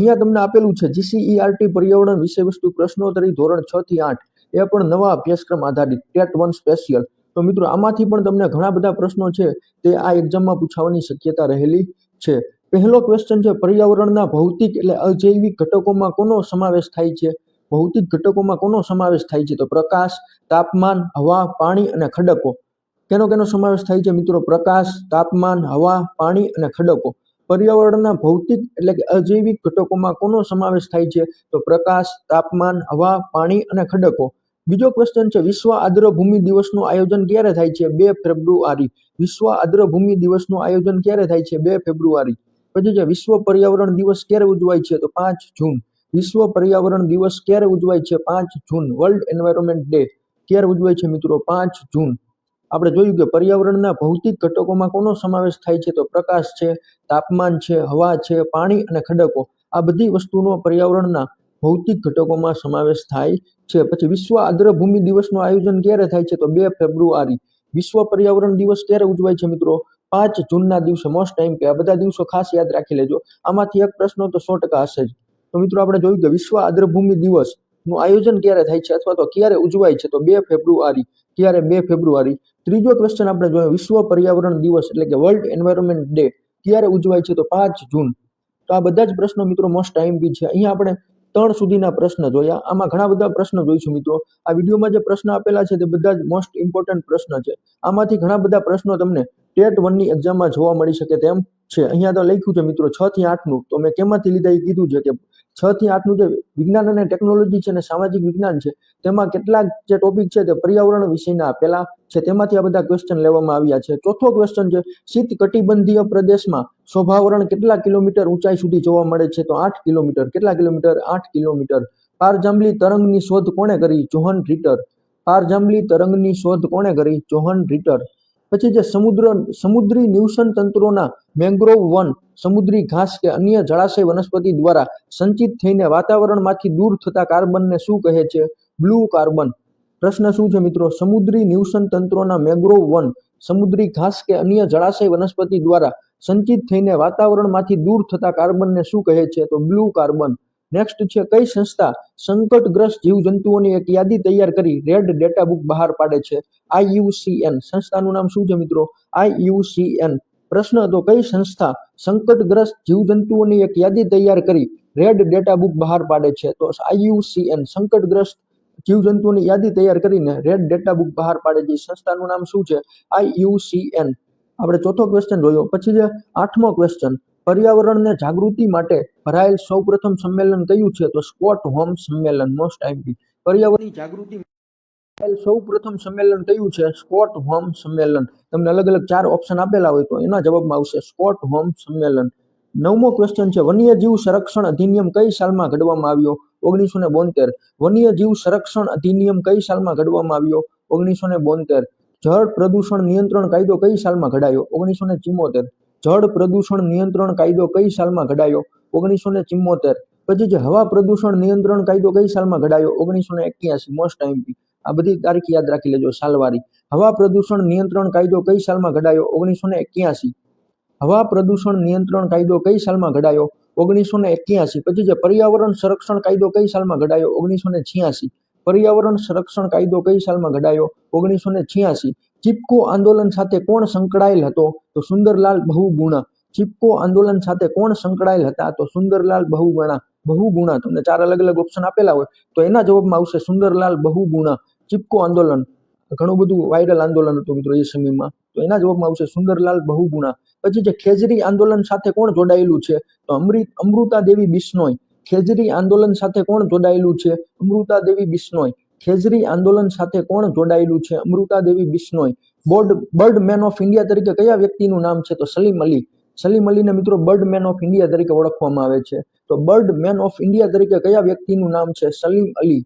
અહીંયા તમને આપેલું છે જીસીઈઆરટી પર્યાવરણ વિષય વસ્તુ પ્રશ્નોત્તરી ધોરણ છ થી આઠ. એ પણ નવા અભ્યાસક્રમ આધારિત ટેટ વન સ્પેશિયલ તો મિત્રો, આમાંથી પણ તમને ઘણા બધા પ્રશ્નો છે, તે આ એક્ઝામમાં પૂછાવાની શક્યતા રહેલી છે. પહેલો ક્વેશ્ચન છે, પર્યાવરણના ભૌતિક એટલે અજૈવિક ઘટકોમાં કોનો સમાવેશ થાય છે? ભૌતિક ઘટકોમાં કોનો સમાવેશ થાય છે? તો પ્રકાશ, તાપમાન, હવા, પાણી અને ખડકો. કેનો કેનો સમાવેશ થાય છે મિત્રો? પ્રકાશ, તાપમાન, હવા, પાણી અને ખડકો. પર્યાવરણના ભૌતિક એટલે કે અજૈવિક ઘટકોમાં કોનો સમાવેશ થાય છે? તો પ્રકાશ, તાપમાન, હવા, પાણી અને ખડકો. બીજો ક્વેશ્ચન છે, વિશ્વ આર્દ્ર ભૂમિ દિવસનું આયોજન ક્યારે થાય છે? બે ફેબ્રુઆરી. વિશ્વ આર્દ્ર ભૂમિ દિવસનું આયોજન ક્યારે થાય છે? બે ફેબ્રુઆરી. પછી છે, વિશ્વ પર્યાવરણ દિવસ ક્યારે ઉજવાય છે? તો પાંચ જૂન. વિશ્વ પર્યાવરણ દિવસ ક્યારે ઉજવાય છે? પાંચ જૂન. વર્લ્ડ એન્વાયરમેન્ટ ડે ક્યારે ઉજવાય છે મિત્રો? પાંચ જૂન. આપણે જોયું કે પર્યાવરણના ભૌતિક ઘટકોમાં કોનો સમાવેશ થાય છે? તો પ્રકાશ છે, તાપમાન છે, હવા છે, પાણી અને ખડકો. આ બધી વસ્તુનો પર્યાવરણના ભૌતિક ઘટકોમાં સમાવેશ થાય છે. પછી વિશ્વ આર્દ્રભૂમિ દિવસનું આયોજન ક્યારે થાય છે? તો બે ફેબ્રુઆરી. વિશ્વ પર્યાવરણ દિવસ ક્યારે ઉજવાય છે મિત્રો? પાંચ જૂનના દિવસે. મોસ્ટ ટાઈમ કે આ બધા દિવસો ખાસ યાદ રાખી લેજો. આમાંથી એક પ્રશ્ન તો સો ટકા હશે જ. તો મિત્રો આપણે જોયું કે વિશ્વ આદ્રભૂમિ દિવસનું આયોજન ક્યારે થાય છે? અથવા તો ક્યારે ઉજવાય છે? તો બે ફેબ્રુઆરી. ક્યારે? બે ફેબ્રુઆરી. ત્રીજો ક્વેશ્ચન આપણે જોયો વિશ્વ પર્યાવરણ દિવસ એટલે કે વર્લ્ડ એન્વાયરમેન્ટ ડે ક્યારે ઉજવાય છે? તો પાંચ જૂન. તો આ બધા જ પ્રશ્નો મિત્રો મોસ્ટ ટાઈમ બી છે. અહીંયા આપણે ત્રણ સુધીના પ્રશ્ન જોયા. આમાં ઘણા બધા પ્રશ્નો જોઈશું મિત્રો. આ વિડીયોમાં જે પ્રશ્ન આપેલા છે તે બધા જ મોસ્ટ ઇમ્પોર્ટન્ટ પ્રશ્ન છે. આમાંથી ઘણા બધા પ્રશ્નો તમને ટેટ વનની એક્ઝામમાં જોવા મળી શકે તેમ છે. અહીંયા તો લખ્યું છે મિત્રો, છ થી આઠનું તો મેં કેમાંથી લીધા એ કીધું છે કે છ થી આઠનું જે વિજ્ઞાન અને ટેકનોલોજી છે અને સામાજિક વિજ્ઞાન છે, તેમાં કેટલાક જે ટોપિક છે તે પર્યાવરણ વિષયના આપેલા છે, તેમાંથી આ બધા ક્વેશ્ચન લેવામાં આવ્યા છે. ચોથો ક્વેશ્ચન છે, શીત કટિબંધીય પ્રદેશમાં શોભાવરણ કેટલા કિલોમીટર ઊંચાઈ સુધી જોવા મળે છે? તો આઠ કિલોમીટર. કેટલા કિલોમીટર? આઠ કિલોમીટર. પારજાંબલી તરંગની શોધ કોણે કરી? જોહન રીટર. પારજાંબલી તરંગની શોધ કોણે કરી? Johann Ritter. પછી જે સમુદ્ર, સમુદ્રી નિવસન તંત્રોના મેંગ્રોવ વન, સમુદ્રી ઘાસ કે અન્ય જળાશય વનસ્પતિ દ્વારા સંચિત થઈને વાતાવરણમાંથી દૂર થતા કાર્બનને શું કહે છે? Blue carbon. પ્રશ્ન શું છે મિત્રો? સમુદ્રી નિવસન તંત્રોના મેંગ્રોવ વન, સમુદ્રી ઘાસ કે અન્ય જળાશય વનસ્પતિ દ્વારા સંચિત થઈને વાતાવરણમાંથી દૂર થતા કાર્બનને શું કહે છે? તો બ્લુ કાર્બન. નેક્સ્ટ છે, કઈ સંસ્થા સંકટગ્રસ્ત જીવજંતુઓની એક યાદી તૈયાર કરી રેડ ડેટા બુક બહાર પાડે છે? આઈયુસીએન સંસ્થાનું નામ શું છે મિત્રો? આઈયુસીએન પ્રશ્ન હતો, કઈ સંસ્થા સંકટગ્રસ્ત જીવજંતુઓની એક યાદી તૈયાર કરી રેડ ડેટા બુક બહાર પાડે છે? તો આઈયુસીએન સંકટગ્રસ્ત જીવજંતુઓની યાદી તૈયાર કરીને રેડ ડેટા બુક બહાર પાડે છે. સંસ્થાનું નામ શું છે? આઈયુસીએન આપણે ચોથો ક્વેશ્ચન જોયો. પછી જે આઠમો ક્વેશ્ચન પર્યાવરણને જાગૃતિ માટે ભરાયેલ સૌપ્રથમ સંમેલન કયું છે? તો સ્કોટ હોમ સંમેલન મોસ્ટ આઈમ્પી પર્યાવરણની જાગૃતિ સૌપ્રથમ સંમેલન કયું છે? સ્કોટ હોમ સંમેલન. તમને અલગ અલગ ચાર ઓપ્શન આપેલા હોય તો એના જવાબમાં આવશે સ્કોટ હોમ સંમેલન. નવમો ક્વેશ્ચન છે વન્યજીવ સંરક્ષણ અધિનિયમ કઈ સાલમાં ઘડવામાં આવ્યો? ઓગણીસો ને બોતેર. વન્યજીવ સંરક્ષણ અધિનિયમ કઈ સાલમાં ઘડવામાં આવ્યો? ઓગણીસો ને બોતેર. જળ પ્રદૂષણ નિયંત્રણ કાયદો કઈ સાલમાં ઘડાયો? ઓગણીસો ને ચિમોતેર. જળ પ્રદૂષણ નિયંત્રણ કાયદો કઈ સાલમાં ઘડાયો? ઓગણીસો ને ચિમોતેર પછી જે હવા પ્રદૂષણ નિયંત્રણ કાયદો કઈ સાલમાં ઘડાયો? ઓગણીસો ને એક્યાસી મોસ્ટ એમપી આ બધી તારીખ યાદ રાખી લેજો, સાલવારી. હવા પ્રદૂષણ નિયંત્રણ કાયદો કઈ સાલમાં ઘડાયો? ઓગણીસો ને એક્યાસી. હવા પ્રદૂષણ નિયંત્રણ કાયદો કઈ સાલમાં ઘડાયો? ઓગણીસો ને એક્યાસી. પછી જે પર્યાવરણ સંરક્ષણ કાયદો કઈ સાલમાં ઘડાયો? ઓગણીસો ને છ્યાસી. પર્યાવરણ સંરક્ષણ કાયદો કઈ સાલમાં ઘડાયો? ઓગણીસો ને છ્યાસી. ચિપકો આંદોલન સાથે કોણ સંકળાયેલ હતો? તો સુંદરલાલ બહુગુણા. ચિપકો આંદોલન સાથે કોણ સંકળાયેલ હતા? તો સુંદરલાલ બહુગુણા. બહુગુણા, તમને ચાર અલગ અલગ ઓપ્શન આપેલા હોય, તો એના જવાબમાં આવશે સુંદરલાલ બહુગુણા. ચિપકો આંદોલન, ઘણું બધું વાયરલ આંદોલન હતું મિત્રો એ સમયમાં. તો એના જવાબમાં આવશે સુંદરલાલ બહુગુણા. પછી જે ખેજરી આંદોલન સાથે કોણ જોડાયેલું છે? તો અમૃત અમૃતા દેવી બિશ્નોઈ ખેજરી આંદોલન સાથે કોણ જોડાયેલું છે? અમૃતા દેવી બિશ્નોઈ ખેજરી આંદોલન સાથે કોણ જોડાયેલું છે? Amrita Devi Bishnoi. Board, bird man of India તરીકે કયા વ્યક્તિનું નામ છે? તો સલીમ અલી. સલીમ અલીને મિત્રો બર્ડ મેન ઓફ ઇન્ડિયા તરીકે ઓળખવામાં આવે છે. તો બર્ડ મેન ઓફ ઇન્ડિયા તરીકે કયા વ્યક્તિનું નામ છે? સલીમ અલી.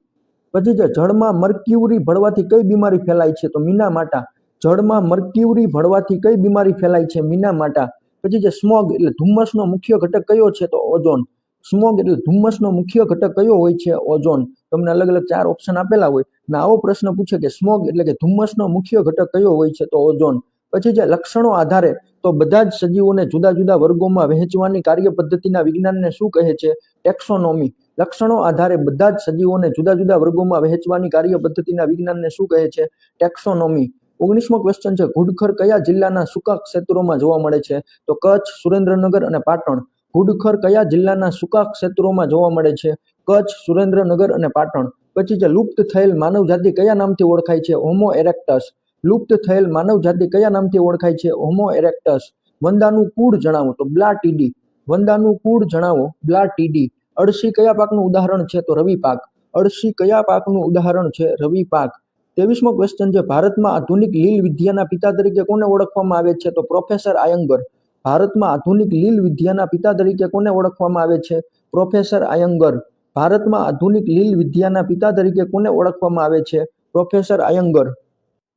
પછી જે જળમાં મર્ક્યુરી ભળવાથી કઈ બીમારી ફેલાય છે? તો મીના માટા. જળમાં મર્ક્યુરી ભળવાથી કઈ બીમારી ફેલાય છે? મીના માટા. પછી જે સ્મોગ એટલે ધુમ્મસનો મુખ્ય ઘટક કયો છે? તો ઓઝોન. સ્મોગ એટલે ધુમ્મસનો મુખ્ય ઘટક કયો હોય છે? ઓઝોન. તમને અલગ અલગ ચાર ઓપ્શન આપેલા હોય. ને આવો પ્રશ્ન પૂછે કે સ્મોગ એટલે કે ધુમ્મસનો મુખ્ય ઘટક કયો હોય છે? તો ઓઝોન. પછી જે લક્ષણો આધારે તો બધા જ સજીવોને જુદા જુદા વર્ગોમાં વહેંચવાની કાર્ય પદ્ધતિના વિજ્ઞાનને શું કહે છે? ટેક્સોનોમી. લક્ષણો આધારે બધા જ સજીવોને જુદા જુદા વર્ગોમાં વહેંચવાની કાર્ય પદ્ધતિના વિજ્ઞાનને શું કહે છે? ટેક્સોનોમી. ઓગણીસમો ક્વેશ્ચન છે ઘુડખર કયા જિલ્લાના સૂકા ક્ષેત્રોમાં જોવા મળે છે? તો કચ્છ, સુરેન્દ્રનગર અને પાટણ. ઘુડખર કયા જિલ્લાના સૂકા ક્ષેત્રોમાં જોવા મળે છે? કચ્છ, સુરેન્દ્રનગર અને પાટણ. પછી છે લુપ્ત થયેલ માનવજાતિ કયા નામથી ઓળખાય છે? હોમો એરેક્ટસ. લુપ્ત થયેલ માનવજાતિ કયા નામથી ઓળખાય છે? હોમો એરેક્ટસ. વંદાનું કુળ જણાવો તો બ્લા ટીડી વંદાનું કુળ જણાવો, બ્લા ટીડી અળસી કયા પાકનું ઉદાહરણ છે? તો રવિ પાક. અળસી કયા પાકનું ઉદાહરણ છે? રવિ પાક. ત્રેવીસમો ક્વેશ્ચન છે, ભારતમાં આધુનિક લીલ વિદ્યાના પિતા તરીકે કોને ઓળખવામાં આવે છે? તો પ્રોફેસર આયંગર. ભારતમાં આધુનિક લીલ વિદ્યાના પિતા તરીકે કોને ઓળખવામાં આવે છે? પ્રોફેસર આયંગર. ભારતમાં આધુનિક લીલ વિદ્યાના પિતા તરીકે કોને ઓળખવામાં આવે છે? પ્રોફેસર આયંગર.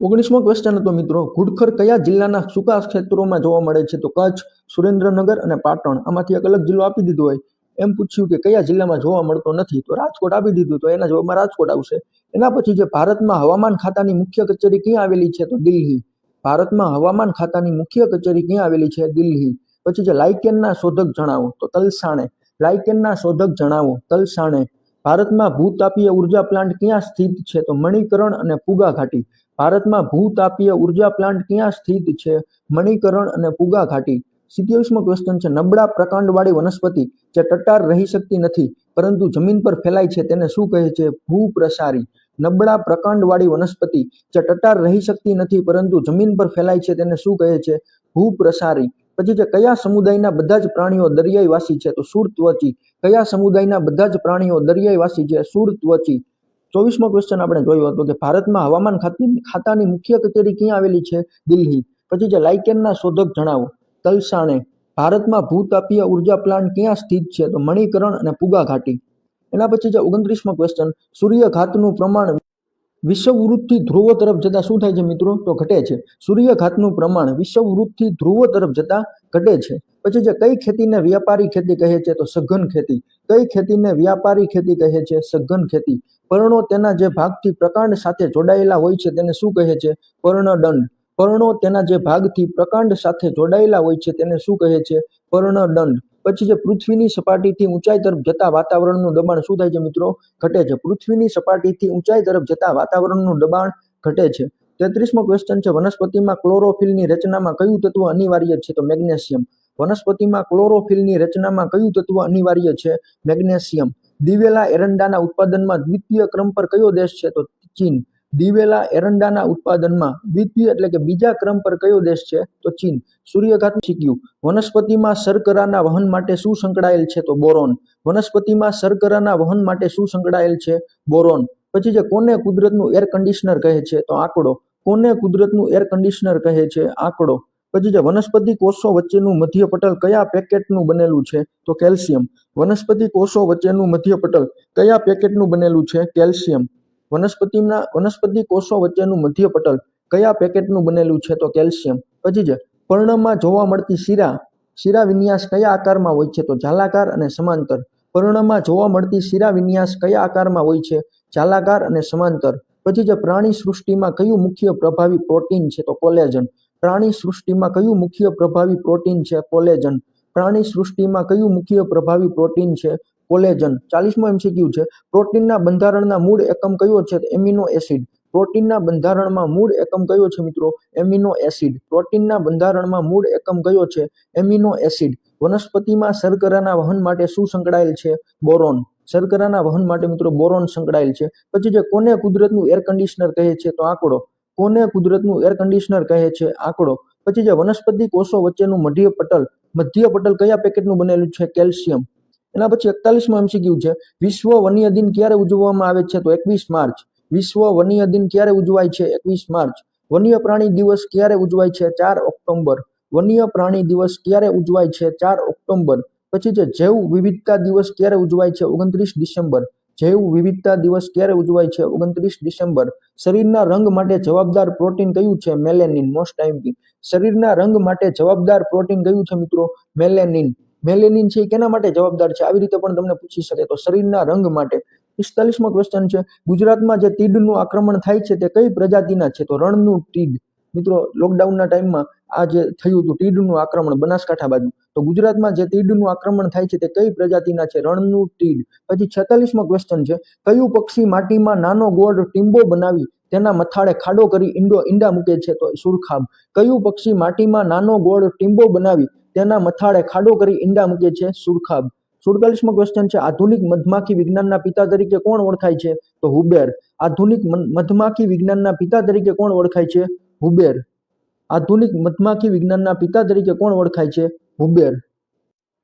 ઓગણીસમો ક્વેશ્ચન હતો મિત્રો. ઘુડખર કયા જિલ્લાના સૂકા ક્ષેત્રોમાં જોવા મળે છે? તો કચ્છ, સુરેન્દ્રનગર અને પાટણ. આમાંથી એક અલગ જિલ્લો આપી દીધો હોય. એમ પૂછ્યું કે કયા જિલ્લામાં જોવા મળતો નથી? તો રાજકોટ આપી દીધું. તો એના જવાબમાં રાજકોટ આવશે. એના પછી જે ભારતમાં હવામાન ખાતાની મુખ્ય કચેરી ક્યાં આવેલી છે? તો દિલ્હી. ભારતમાં હવામાન ખાતાની મુખ્ય કચેરી ક્યાં આવેલી છે? દિલ્હી. પછી જે લાઇકેનના શોધક જણાવો. તો તલસાણે. લાઇકેનના શોધક જણાવો. તલસાણે. ભારતમાં ભૂતાપીય ઊર્જા પ્લાન્ટ ક્યાં સ્થિત છે? તો મણિકરણ અને પુગા ઘાટી ભારતમાં ભૂતાપીય ઊર્જા પ્લાન્ટ ક્યાં સ્થિત છે? મણિકરણ અને પુગા ઘાટી સિત્યાવીસમો ક્વેશ્ચન છે, નબળા પ્રકાંડવાળી વનસ્પતિ જે ટટાર રહી શકતી નથી, પરંતુ જમીન પર ફેલાય છે, તેને શું કહે છે? ભૂપ્રસારી. નબળા પ્રકાંડવાળી વનસ્પતિ જે ટટાર રહી શકતી નથી, પરંતુ જમીન પર ફેલાય છે, તેને શું કહે છે? ભૂપ્રસારી. પછી જે કયા સમુદાયના બધા જ પ્રાણીઓ દરિયાઈવાસી છે? તો સુરત્વચી કયા સમુદાયના બધા જ પ્રાણીઓ દરિયાઈવાસી છે? સુરત્વચી ચોવીસમો ક્વેશ્ચન આપણે જોયો હતો કે ભારતમાં હવામાન ખાતી, ખાતાની મુખ્ય કચેરી ક્યાં આવેલી છે? દિલ્હી. પછી જે લાઇકેનના શોધક જણાવો. તલસાણે. ભારતમાં ભૂતાપીય ઊર્જા પ્લાન્ટ ક્યાં સ્થિત છે? તો મણિકરણ અને પુગા ઘાટી એના પછી છે ઓગણત્રીસમો ક્વેશ્ચન સૂર્યઘાતનું પ્રમાણ વિષવવૃત્તથી ધ્રુવો તરફ જતાં શું થાય છે મિત્રો? તો ઘટે છે. સૂર્યઘાતનું પ્રમાણ વિષવવૃત્તથી ધ્રુવો તરફ જતાં ઘટે છે. પછી જે કઈ ખેતીને વ્યાપારી ખેતી કહે છે તો સઘન ખેતી. કઈ ખેતીને વ્યાપારી ખેતી કહે છે? સઘન ખેતી. પર્ણો તેના જે ભાગથી પ્રકાંડ સાથે જોડાયેલા હોય છે તેને શું કહે છે? પર્ણદંડ. પર્ણો તેના જે ભાગથી પ્રકાંડ સાથે જોડાયેલા હોય છે તેને શું કહે છે? પર્ણદંડ. પછી જે પૃથ્વીની સપાટીથી ઊંચાઈ તરફ જતા વાતાવરણનું દબાણ શું થાય છે મિત્રો? ઘટે છે. પૃથ્વીની સપાટીથી ઊંચાઈ તરફ જતા વાતાવરણનું દબાણ ઘટે છે. તેત્રીસમો ક્વેશ્ચન છે, વનસ્પતિમાં ક્લોરોફિલની રચનામાં કયું તત્વ અનિવાર્ય છે? તો મેગ્નેશિયમ. વનસ્પતિમાં ક્લોરોફિલની રચનામાં કયું તત્વ અનિવાર્ય છે? મેગ્નેશિયમ. દિવેલા એરંડાના ઉત્પાદનમાં દ્વિતીય ક્રમ પર કયો દેશ છે? તો ચીન. દિવેલા એરંડાના ઉત્પાદનમાં દ્વિતીય એટલે કે બીજા ક્રમ પર કયો દેશ છે? તો ચીન. સૂર્યઘાત શીખ્યું. વનસ્પતિમાં શર્કરાના વહન માટે શું સંકળાયેલ છે? તો બોરોન. વનસ્પતિમાં શર્કરાના વહન માટે શું સંકળાયેલ છે? બોરોન. પછી જે કોને કુદરતનું એર કન્ડિશનર કહે છે? તો આંકડો. કોને કુદરતનું એર કન્ડિશનર કહે છે? આંકડો. પછી જે વનસ્પતિ કોષો વચ્ચેનું મધ્ય પટલ કયા પેકેટનું બનેલું છે? તો કેલ્શિયમ. વનસ્પતિ કોષો વચ્ચેનું મધ્ય પટલ કયા પેકેટનું બનેલું છે? કેલ્શિયમ. વનસ્પતિના વનસ્પતિ કોષો વચ્ચેનું મધ્ય પટલ કયા પેકેટનું બનેલું છે તો કેલ્શિયમ? પછી છે પર્ણમાં જોવા મળતી શીરા શીરા વિન્યાસ કયા આકારમાં હોય છે તો જાલાકાર અને સમાંતર. પર્ણમાં જોવા મળતી શીરા વિન્યાસ કયા આકારમાં હોય છે? જાલાકાર અને સમાંતર. પછી જે પ્રાણી સૃષ્ટિમાં કયું મુખ્ય પ્રભાવી પ્રોટીન છે તો કોલેજન. પ્રાણી સૃષ્ટિમાં કયું મુખ્ય પ્રભાવી પ્રોટીન છે? કોલેજન. પ્રાણી સૃષ્ટિમાં કયું મુખ્ય પ્રભાવી પ્રોટીન છે? કોલેજન. ચાલીસમો એમસીક્યુ છે. પ્રોટીનના બંધારણના મૂળ એકમ કયો છે? Amino acid. પ્રોટીનના બંધારણમાં મૂળ એકમ કયો છે મિત્રો? Amino acid. પ્રોટીનના બંધારણમાં મૂળ એકમ કયો છે? Amino acid. વનસ્પતિમાં શર્કરાના વહન માટે શું સંકળાયેલ છે? બોરોન. શર્કરાના વહન માટે મિત્રો બોરોન સંકળાયેલ છે. પછી જે કોને કુદરતનું એર કન્ડિશનર કહે છે તો આંકડો. કોને કુદરતનું એર કન્ડિશનર કહે છે? આંકડો. પછી જે વનસ્પતિ કોષો વચ્ચેનું મધ્ય પટલ મધ્ય પટલ કયા પેકેટનું બનેલું છે? કેલ્શિયમ. એના પછી એકતાલીસમાં એમસીક્યુ છે. વિશ્વ વન્ય દિન ક્યારે ઉજવવામાં આવે છે તો એકવીસ માર્ચ. વિશ્વ વન્ય દિન ક્યારે ઉજવાય છે? એકવીસ માર્ચ. વન્ય પ્રાણી દિવસ ક્યારે ઉજવાય છે? ચાર ઓક્ટોબર વન્ય પ્રાણી દિવસ ક્યારે ઉજવાય છે? ચાર ઓક્ટોબર પછી છે જૈવ વિવિધતા દિવસ ક્યારે ઉજવાય છે? ઓગણત્રીસ ડિસેમ્બર. જૈવ વિવિધતા દિવસ ક્યારે ઉજવાય છે? ઓગણત્રીસ ડિસેમ્બર. શરીરના રંગ માટે જવાબદાર પ્રોટીન કયું છે? મેલેનિન મોસ્ટ ટાઈમથી શરીરના રંગ માટે જવાબદાર પ્રોટીન કયું છે મિત્રો? મેલેનિન. મેલેનિન છે, એ કેના માટે જવાબદાર છે? આવી રીતે પણ તમને પૂછી શકે. તો શરીરના રંગ માટે પિસ્તાલીસમો ક્વેશ્ચન છે. ગુજરાતમાં જે તીડનું આક્રમણ થાય છે, તે કઈ પ્રજાતિના છે? તો રણનું તીડ. મિત્રો લોકડાઉનના ટાઈમમાં આ જે થયું હતું, તીડનું આક્રમણ, બનાસકાંઠા બાજુ. તો ગુજરાતમાં જે તીડનું આક્રમણ થાય છે, તે કઈ પ્રજાતિના છે? રણનું તીડ. પછી છેતાલીસમો ક્વેશ્ચન છે. કયું પક્ષી માટીમાં નાનો ગોળ ટીંબો બનાવી તેના મથાળે ખાડો કરી ઈંડો ઈંડા મૂકે છે? તો સુરખાબ. કયું પક્ષી માટીમાં નાનો ગોળ ટીંબો બનાવી તેના મથાળે ખાડો કરી ઈંડા મૂકે છે સુરખાબ. સુડતાલીસમો ક્વેશ્ચન છે, આધુનિક મધમાખી વિજ્ઞાનના પિતા તરીકે કોણ ઓળખાય છે? તો હુબેર. આધુનિક મધમાખી વિજ્ઞાનના પિતા તરીકે કોણ ઓળખાય છે? હુબેર. આધુનિક મધમાખી વિજ્ઞાનના પિતા તરીકે કોણ ઓળખાય છે? હુબેર.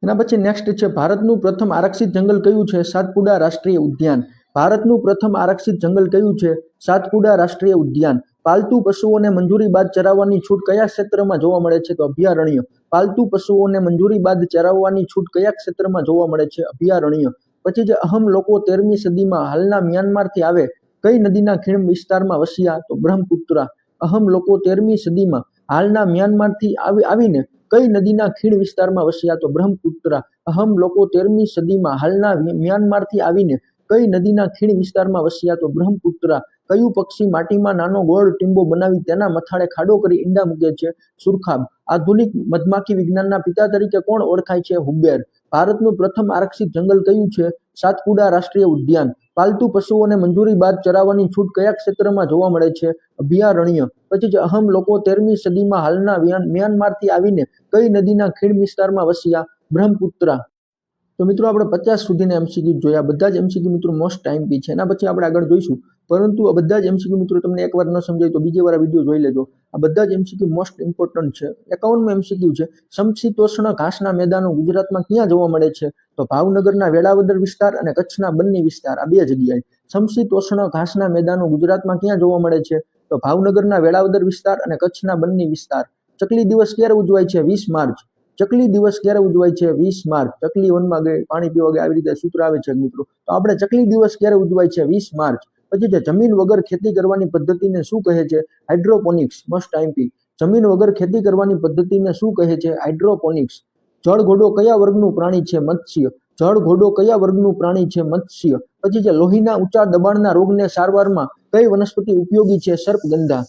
એના પછી નેક્સ્ટ છે, ભારતનું પ્રથમ આરક્ષિત જંગલ કયું છે? સાતપુડા રાષ્ટ્રીય ઉદ્યાન. ભારતનું પ્રથમ આરક્ષિત જંગલ કયું છે? સાતપુડા રાષ્ટ્રીય ઉદ્યાન. પાલતુ પશુઓને મંજૂરી બાદ ચરાવવાની છૂટ કયા ક્ષેત્રમાં જોવા મળે છે તો અભયારણ્ય. પાલતુ પશુઓને મંજૂરી બાદ ચરાવવાની છૂટ કયા ક્ષેત્રમાં જોવા મળે છે? અભયારણ્ય. પછી જે અહમ લોકો તેરમી સદીમાં હાલના મ્યાનમારથી આવે, કઈ નદીના ખીણ વિસ્તારમાં વસ્યા? તો બ્રહ્મપુત્રા. અહમ લોકો તેરમી સદીમાં હાલના મ્યાનમારથી આવી, આવીને કઈ નદીના ખીણ વિસ્તારમાં વસ્યા? તો બ્રહ્મપુત્રા. અહમ લોકો તેરમી સદીમાં હાલના મ્યાનમારથી આવીને કઈ નદીના ખીણ વિસ્તારમાં વસ્યા? તો બ્રહ્મપુત્રા. કયું પક્ષી માટીમાં નાનો ગોળ ટીંબો બનાવી તેના મથાળે ખાડો કરી ઈંડા મૂકે છે? સુરખાબ. આધુનિક મધમાખી વિજ્ઞાનના પિતા તરીકે કોણ ઓળખાય છે? હુબેર. ભારતનું પ્રથમ આરક્ષિત જંગલ કયું છે? સાતપુડા રાષ્ટ્રીય ઉદ્યાન. પાલતુ પશુઓને મંજૂરી બાદ ચરાવવાની છૂટ કયા ક્ષેત્રમાં જોવા મળે છે? અભયારણ્ય. પછી જે અહમ લોકો તેરમી સદીમાં હાલના મ્યાનમારથી આવીને કઈ નદીના ખીણ વિસ્તારમાં વસ્યા? બ્રહ્મપુત્રા. તો મિત્રો, આપણે પચાસ સુધીના એમસીક્યુ જોયા. બધા જ એમસીક્યુ મિત્રો મોસ્ટ ટાઈમ પી છે. એના પછી આપણે આગળ જોઈશું. પરંતુ આ બધા જ એમસીક્યુ મિત્રો તમને એકવાર ન સમજાય તો બીજી વાર વીડિયો જોઈ લેજો. આ બધા જ એમસીક્યુ મોસ્ટ ઇમ્પોર્ટન્ટ છે. એકાવનમાં એમસીક્યુ છે. સમશીતોષ્ણ ઘાસના મેદાનો ગુજરાતમાં ક્યાં જોવા મળે છે? તો ભાવનગરના વેળાવદર વિસ્તાર અને કચ્છના બન્ની વિસ્તાર, આ બે જગ્યાએ. સમશીતોષ્ણ ઘાસના મેદાનો ગુજરાતમાં ક્યાં જોવા મળે છે? તો ભાવનગરના વેળાવદર વિસ્તાર અને કચ્છના બન્ની વિસ્તાર. ચકલી દિવસ ક્યારે ઉજવાય છે? વીસ માર્ચ. ચકલી દિવસ ક્યારે ઉજવાય છે? વીસ માર્ચ. ચકલી વનમાં ગઈ, પાણી પીવા ગયા, આવી રીતે સૂત્ર આવે છે મિત્રો. તો આપણે ચકલી દિવસ ક્યારે ઉજવાય છે? વીસ માર્ચ. પછી જે જમીન વગર ખેતી કરવાની પદ્ધતિને શું કહે છે? હાઇડ્રોપોનિક્સ મસ્ટ આઈમ્પી જમીન વગર ખેતી કરવાની પદ્ધતિને શું કહે છે? હાઇડ્રોપોનિક્સ જળ ઘોડો કયા વર્ગનું પ્રાણી છે? મત્સ્ય. જળ ઘોડો કયા વર્ગનું પ્રાણી છે? મત્સ્ય. પછી જે લોહીના ઊંચા દબાણના રોગને સારવારમાં કઈ વનસ્પતિ ઉપયોગી છે? સર્પગંધા.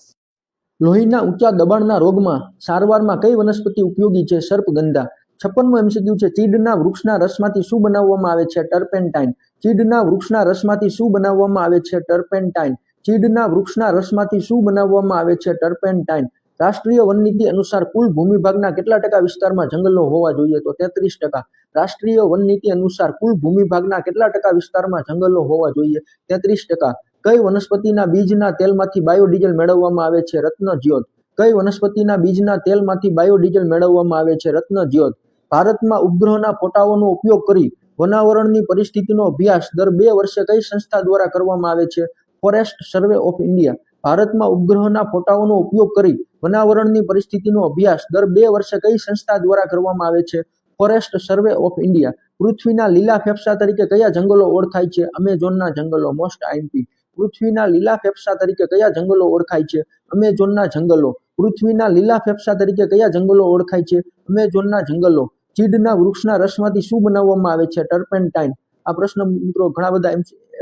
લોહીના ઊંચા દબાણના રોગમાં સારવારમાં કઈ વનસ્પતિ ઉપયોગી છે? સર્પગંધા. છપ્પનમો એમસીક્યુ છે, ચીડના વૃક્ષના રસમાંથી શું બનાવવામાં આવે છે? ટર્પેન્ટાઇન ચીડના વૃક્ષના રસમાંથી શું બનાવવામાં આવે છે ટર્પેન્ટાઇન? ચીડના વૃક્ષના રસમાંથી શું બનાવવામાં આવે છે ટર્પેન્ટાઇન? રાષ્ટ્રીય વનનીતિ અનુસાર કુલ ભૂમિભાગના કેટલા ટકા વિસ્તારમાં જંગલો હોવા જોઈએ તો તેત્રીસ ટકા. રાષ્ટ્રીય વનનીતિ અનુસાર કુલ ભૂમિભાગના કેટલા ટકા વિસ્તારમાં જંગલો હોવા જોઈએ? તેત્રીસ ટકા. કઈ વનસ્પતિના બીજના તેલમાંથી બાયોડીઝલ મેળવવામાં આવે છે રત્ન જ્યોત કઈ વનસ્પતિના બીજના તેલમાંથી બાયોડીઝલ મેળવવામાં આવે છે રત્ન જ્યોત ભારતમાં ઉપગ્રહના ફોટાઓનો ઉપયોગ કરી વનાવરણની પરિસ્થિતિનો અભ્યાસ દર બે વર્ષે કઈ સંસ્થા દ્વારા કરવામાં આવે છે? Forest survey of India. ભારતમાં ઉપગ્રહના ફોટાઓનો ઉપયોગ કરી વનાવરણની પરિસ્થિતિનો અભ્યાસ દર બે વર્ષે કઈ સંસ્થા દ્વારા કરવામાં આવે છે? Forest survey of India. પૃથ્વીના લીલા ફેફસા તરીકે કયા જંગલો ઓળખાય છે? અમેઝોનના જંગલો મોસ્ટ આઈમ્પી પૃથ્વીના લીલા ફેફસા તરીકે કયા જંગલો ઓળખાય છે? અમેઝોનના જંગલો. પૃથ્વીના લીલા ફેફસા તરીકે કયા જંગલો ઓળખાય છે? અમેઝોનના જંગલો. ચીડના વૃક્ષના રસમાંથી શું બનાવવામાં આવે છે? ટર્પેન્ટાઇન. આ પ્રશ્ન મિત્રો ઘણા બધા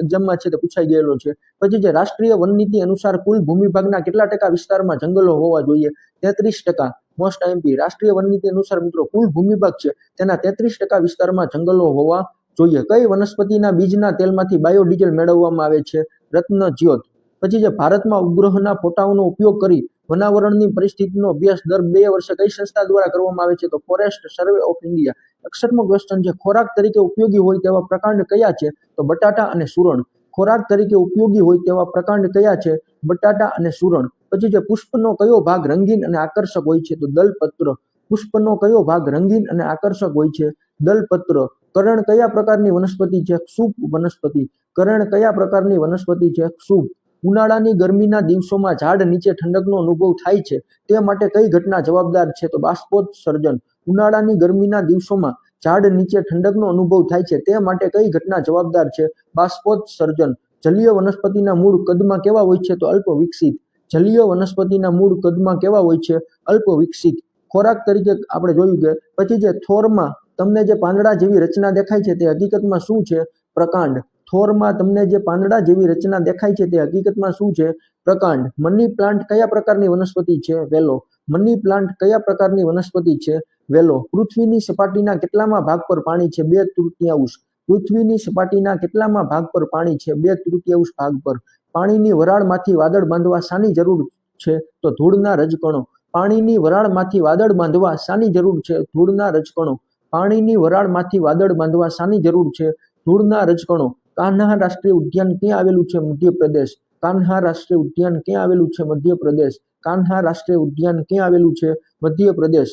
એક્ઝામમાં છે તે પૂછાઈ ગયેલો છે. પછી જે રાષ્ટ્રીય વન નીતિ અનુસાર કુલ ભૂમિભાગના કેટલા ટકા વિસ્તારમાં જંગલો હોવા જોઈએ? તેત્રીસ ટકા. મોસ્ટ એમપી રાષ્ટ્રીય વન નીતિ અનુસાર મિત્રો કુલ ભૂમિભાગ છે તેના તેત્રીસ ટકા વિસ્તારમાં જંગલો હોવા જોઈએ. કઈ વનસ્પતિના બીજના તેલમાંથી બાયોડીઝલ મેળવવામાં આવે છે? રત્ન જ્યોત પછી જે ભારતમાં ઉપગ્રહના ફોટાઓનો ઉપયોગ કરી વનાવરણની પરિસ્થિતિનો અભ્યાસ દર બે વર્ષે કઈ સંસ્થા દ્વારા કરવામાં આવે છે? તો ફોરેસ્ટ સર્વે ઓફ ઇન્ડિયા. એકસઠમો ક્વેશ્ચન છે ખોરાક તરીકે ઉપયોગી હોય તેવા પ્રકાંડ કયા છે? તો બટાટા અને સુરણ. ખોરાક તરીકે ઉપયોગી હોય તેવા પ્રકાંડ કયા છે? બટાટા અને સુરણ. પછી જે પુષ્પનો કયો ભાગ રંગીન અને આકર્ષક હોય છે? તો દલપત્ર. પુષ્પનો કયો ભાગ રંગીન અને આકર્ષક હોય છે? દલપત્ર. કરણ કયા પ્રકારની વનસ્પતિ છે? ક્ષુપ વનસ્પતિ. કરણ કયા પ્રકારની વનસ્પતિ છે? ક્ષુપ ઉનાળાની ગરમીના દિવસોમાં ઝાડ નીચે ઠંડકનો અનુભવ થાય છે, તે માટે કઈ ઘટના જવાબદાર છે? તો બાષ્પોત્સર્જન. ઉનાળાની ગરમીના દિવસોમાં ઝાડ નીચે ઠંડકનો અનુભવ થાય છે, તે માટે કઈ ઘટના જવાબદાર છે? બાષ્પોત્સર્જન. જલીય વનસ્પતિના મૂળ કદમાં કેવા હોય છે? તો અલ્પ વિકસિત. જલીય વનસ્પતિના મૂળ કદમાં કેવા હોય છે? અલ્પ વિકસિત. ખોરાક તરીકે આપણે જોયું કે પછી જે થોરમાં તમને જે પાંદડા જેવી રચના દેખાય છે, તે હકીકતમાં શું છે? પ્રકાંડ. થોરમાં તમને જે પાંદડા જેવી રચના દેખાય છે તે હકીકતમાં શું છે? પ્રકાંડ. મની પ્લાન્ટ કયા પ્રકારની વનસ્પતિ છે? વેલો. મની પ્લાન્ટ કયા પ્રકારની વનસ્પતિ છે? વેલો. પૃથ્વીની સપાટીના કેટલામાં ભાગ પર પાણી છે? બે તૃતીયાંશ. પૃથ્વીની સપાટીના કેટલામાં ભાગ પર પાણી છે? બે તૃતીયાંશ ભાગ પર. પાણીની વરાળમાંથી વાદળ બાંધવા શાની જરૂર છે? તો ધૂળના રજકણો. પાણીની વરાળમાંથી વાદળ બાંધવા શાની જરૂર છે? ધૂળના રજકણો. પાણીની વરાળમાંથી વાદળ બાંધવા શાની જરૂર છે? ધૂળના રજકણો. કાન્હા રાષ્ટ્રીય ઉદ્યાન ક્યાં આવેલું છે? મધ્યપ્રદેશ. કાન્હા રાષ્ટ્રીય ઉદ્યાન ક્યાં આવેલું છે? મધ્યપ્રદેશ. કાન્હા રાષ્ટ્રીય ઉદ્યાન ક્યાં આવેલું છે? મધ્યપ્રદેશ.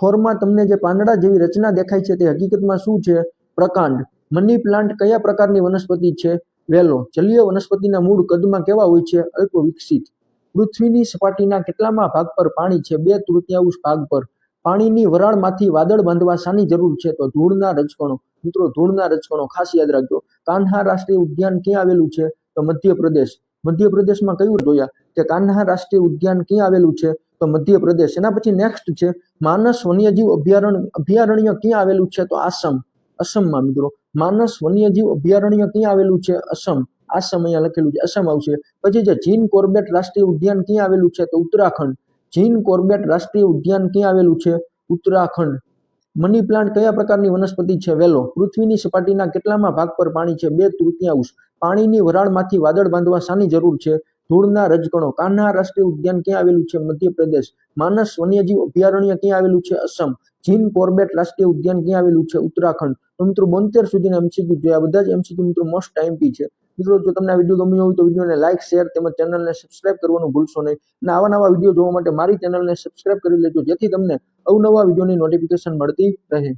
થોરમાં તમને જે પાંદડા જેવી રચના દેખાય છે તે હકીકતમાં શું છે? પ્રકાંડ. મની પ્લાન્ટ કયા પ્રકારની વનસ્પતિ છે? વેલો. જલીય વનસ્પતિના મૂળ કદમાં કેવા હોય છે? અલ્પ વિકસિત પૃથ્વીની સપાટીના કેટલામાં ભાગ પર પાણી છે? બે તૃતીયાંશ ભાગ પર. પાણીની વરાળમાંથી વાદળ બાંધવા શાની જરૂર છે તો ધૂળના રજકણો. મિત્રો, ધૂળના રજકણો ખાસ યાદ રાખજો. કાન્હા રાષ્ટ્રીય ઉદ્યાન ક્યાં આવેલું છે? તો મધ્યપ્રદેશ. મધ્યપ્રદેશમાં કયું જોયા? કે કાન્હા રાષ્ટ્રીય ઉદ્યાન ક્યાં આવેલું છે? તો મધ્યપ્રદેશ. એના પછી નેક્સ્ટ છે, માનસ વન્યજીવ અભયારણ્ય અભયારણ્ય ક્યાં આવેલું છે? તો આસામ. અસમમાં મિત્રો. માનસ વન્યજીવ અભયારણ્ય ક્યાં આવેલું છે? અસમ આસામ અહીંયા લખેલું છે. અસમ આવશે. પછી જે જીન કોર્બેટ રાષ્ટ્રીય ઉદ્યાન ક્યાં આવેલું છે? તો ઉત્તરાખંડ. જીન કોર્બેટ રાષ્ટ્રીય ઉદ્યાન ક્યાં આવેલું છે? ઉત્તરાખંડ. મની પ્લાન્ટ કયા પ્રકારની વનસ્પતિ છે? વેલો. પૃથ્વીની સપાટીના કેટલામાં ભાગ પર પાણી છે? બે તૃતીયાંશ. પાણીની વરાળમાંથી વાદળ બાંધવા શાની જરૂર છે? ધૂળના રજકણો. કાન્હા રાષ્ટ્રીય ઉદ્યાન ક્યાં આવેલું છે? મધ્યપ્રદેશ. માનસ વન્યજીવ અભયારણ્ય ક્યાં આવેલું છે? અસમ. જીન કોર્બેટ રાષ્ટ્રીય ઉદ્યાન ક્યાં આવેલું છે? ઉત્તરાખંડ. તો મિત્રો બોતેર સુધીના એમસીક્યુ જોયા બધા જ એમસીક્યુ મિત્રો મોસ્ટ ટાઈમપી છે. મિત્રો જો તમને આ વીડિયો ગમ્યો હોય તો વિડીયોને લાઇક શેર તેમજ ચેનલને સબસ્ક્રાઇબ કરવાનું ભૂલશો નહીં. અને આવા નવા વીડિયો જોવા માટે મારી ચેનલને સબસ્ક્રાઇબ કરી લેજો, જેથી તમને અવનવા વિડીયોની નોટિફિકેશન મળતી રહે.